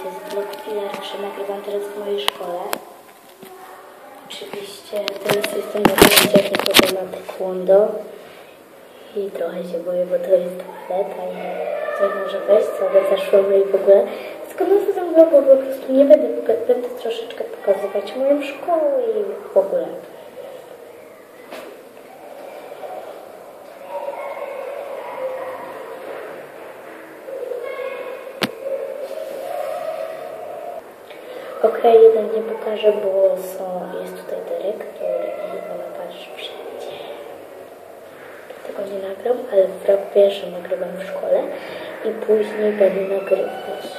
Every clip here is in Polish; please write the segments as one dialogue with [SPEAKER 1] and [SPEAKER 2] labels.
[SPEAKER 1] To jest blog pierwszy, nagrywam teraz w mojej szkole. Oczywiście teraz jestem na zajęciach nie na taekwondo i trochę się boję, bo to jest toaleta i coś może wejść, co zaszło i w ogóle. Skoro na tym vlogu po prostu nie będę, będę troszeczkę pokazywać moją szkołę i w ogóle. Okej, jeden nie pokażę, bo są, jest tutaj dyrektor i ona patrzy wszędzie. Dlatego nie nagram, ale w rok pierwszy nagrywam w szkole i później będę nagrywać gdzieś.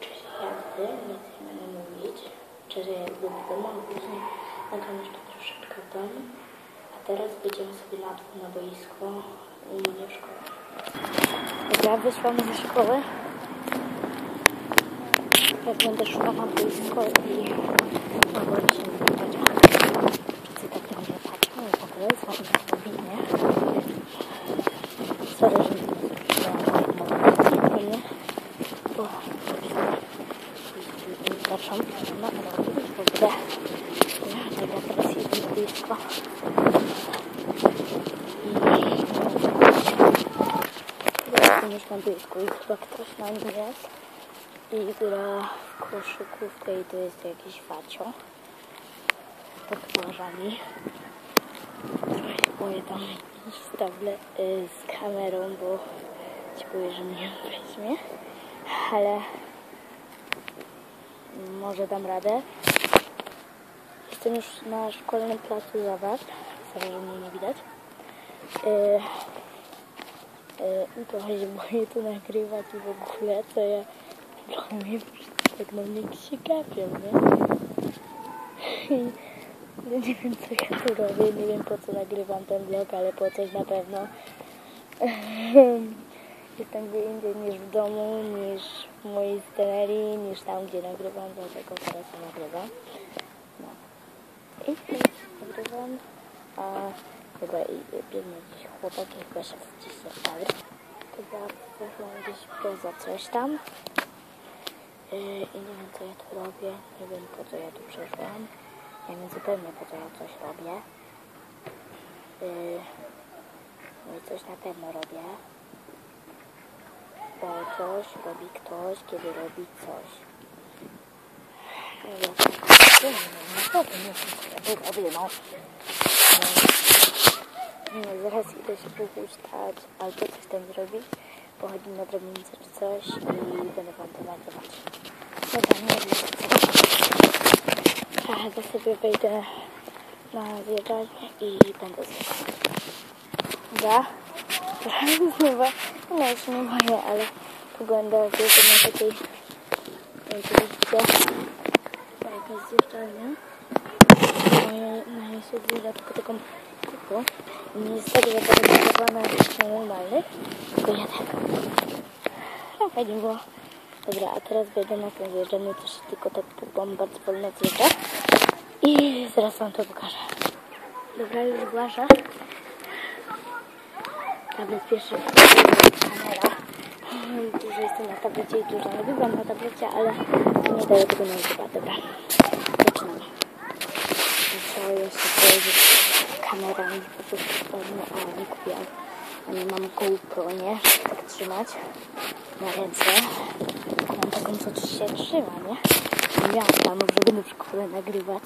[SPEAKER 1] Cześć jazdy, nic nie będę mówić. Cześć jazdy w domu, a później nagram jeszcze troszeczkę w domu. A teraz będziemy sobie na na boisko u mnie w szkole. Ja wyszłam ze szkoły. Jak będę szła na boisko i mogę się zapytać, czy tak na mnie patrzą i w ogóle co oni robi, nie? Sorry, że nie nie? Bo patrzą, no robi w ogóle. Ja dobra, teraz jedę na boisko. I Teraz już na boisku i chyba ktoś na nim jest i gra w koszykówkę i to jest jakiś facio. Tak uważami. Trochę się boję tam iść z, y, z kamerą, bo się boję, że mnie weźmie. Ale może dam radę. Jestem już na szkolnym placu zabaw. Sorry, że mnie nie widać. Y, y, trochę się boję tu nagrywać i w ogóle, co ja mnie tak na mnie się gapią, nie? Ja nie wiem, co ja tu robię, nie wiem, po co nagrywam ten vlog, ale po coś na pewno. Jestem gdzie indziej niż w domu, niż w mojej scenerii, niż tam, gdzie nagrywam, dlatego teraz to nagrywam. No. I nagrywam, a chyba i biegnie gdzieś chłopak, i chyba się gdzieś zostawi. Chyba gdzieś poza coś tam. Yy, I nie wiem co ja tu robię, nie wiem po co ja tu przyszłam. Nie wiem zupełnie po co ja coś robię. Yy, no i coś na pewno robię. Bo coś robi ktoś, kiedy robi coś. No zaraz idę się pochuśtać albo coś tam zrobić, pochodzić na drobnicę czy coś i będę wam to nagrywać. Dobra, nie wiem to sobie wejdę na zjeżdżalnię i będę zjeżdżać. Dobra? Trochę znowu, no się nie boję, ale pogląda jest na takiej, widzicie, jakaś zjeżdżalnia. Na niej zjeżdża tylko taką. I nie jest zaprojektowana jak na normalnych, tylko fajnie było. Dobra, a teraz wejdę na tę zjeżdżalnię, to się tylko tak pupam bardzo wolno zjeżdża. I zaraz wam to pokażę. Dobra, już zgłasza. Tablet pierwszy kamera. Dużo jestem na tablecie i dużo nagrywam na tablecie, ale nie daję tego nagrywać. Dobra, zaczynamy. Trzeba jeszcze powiedzieć kamera mi po prostu spadnie, a nie kupiłam. Mam GoPro, nie? Tak trzymać na ręce. Mam taką, co się trzyma, nie? Miałam planów, że będę szkole nagrywać.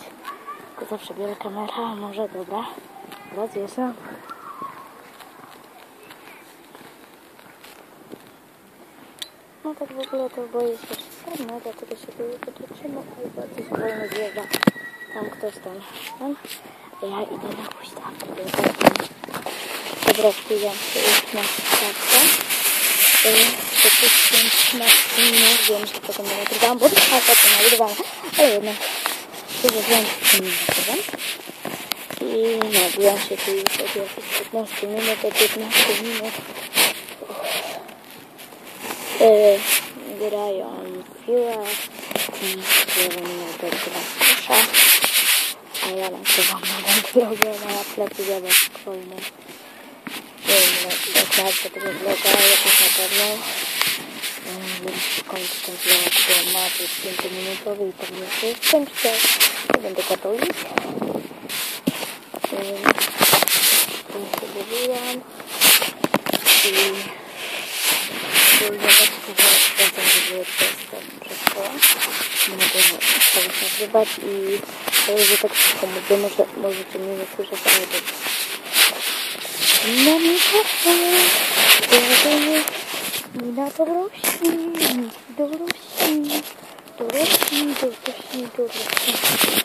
[SPEAKER 1] Tylko zawsze biorę kamerę, a może dobra. Raz jestem. No tak w ogóle to boję się przesadne, dlatego się boję potoczymy, albo coś wolno zjeżdża. Tam ktoś tam, tam. A ja idę na huśtawkę, tak Dobra, chwilę już na huśtawkę. Przepuściłem 13 minut, wiem, że potem nie nagrywałam, bo a potem nagrywałam, ale jednak dużo więcej nie nagrywam. I no, byłam się tu już od jakichś 15 minut, do 15 minut. Yy, grają w piłę i śpiewają do kusza. A ja nagrywam na vloga na placu zabaw szkolnych. Nie wiem, jak nazwę tego vloga, jakoś na pewno. Więc kończę ten vlog, bo ma być 5 minutowy i pewnie się skończy. Nie będę katolik. Tu sobie byłam. I ogólnie tak sprawdzam, to jest ten wszystko. Mogę stawić nagrywać i to że tak szybko mówię, może, możecie mnie nie słyszeć, ale to mikrofon. Mina dorośli, dorośli, dorośli, dorośli, dorośli.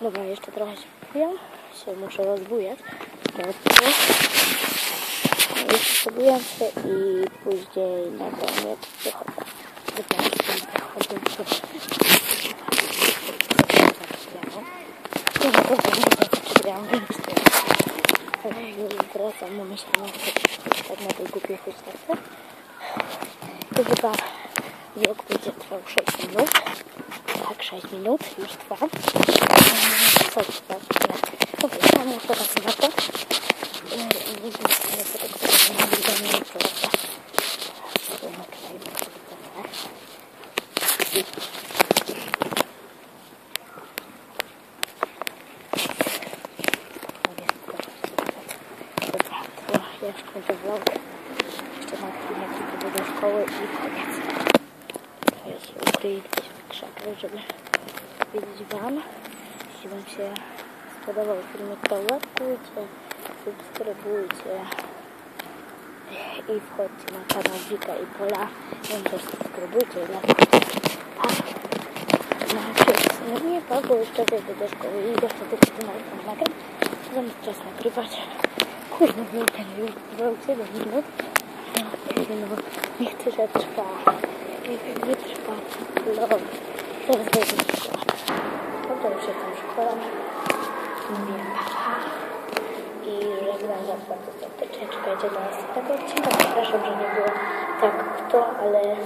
[SPEAKER 1] Dobra, jeszcze trochę się popijam. Się muszę rozbujać. Dlatego jeszcze pobujam się i później na koniec wychodzę. Wychodzę, wychodzę, to nie wiem, wiem, ale już wracam, bo myślałam, że tak na tej głupiej chusteczce. To chyba vlog będzie trwał 6 minut. Tak, 6 minut już trwa. Co trwa? Dobra, ja mam teraz na to. I nie wiem, czy nie będę tego nie będę mieć prawda. To na kraju, Dobra, to ja już vlog. Jeszcze na chwilę tylko do szkoły i koniec. Się ukryję gdzieś w krzakach, żeby powiedzieć Wam. Jeśli Wam się spodobał filmik, to łapkujcie, subskrybujcie i wchodźcie na kanał Wika i Pola. Wiem, też subskrybujcie i lajkujcie. Tak. No, no nie, bo jeszcze wejdę do szkoły i wtedy kiedy na nagrać. Zamiast czas nagrywać. Nie ten już trwał 7 minut. No, no, niech tyle trwa. Niech nie trwa. Lol. Teraz do szkoły. No to jestem w szkole. Mówię papa. I żegnam Was bardzo serdecznie. Czekajcie do następnego odcinka. Przepraszam, że nie było tak kto, ale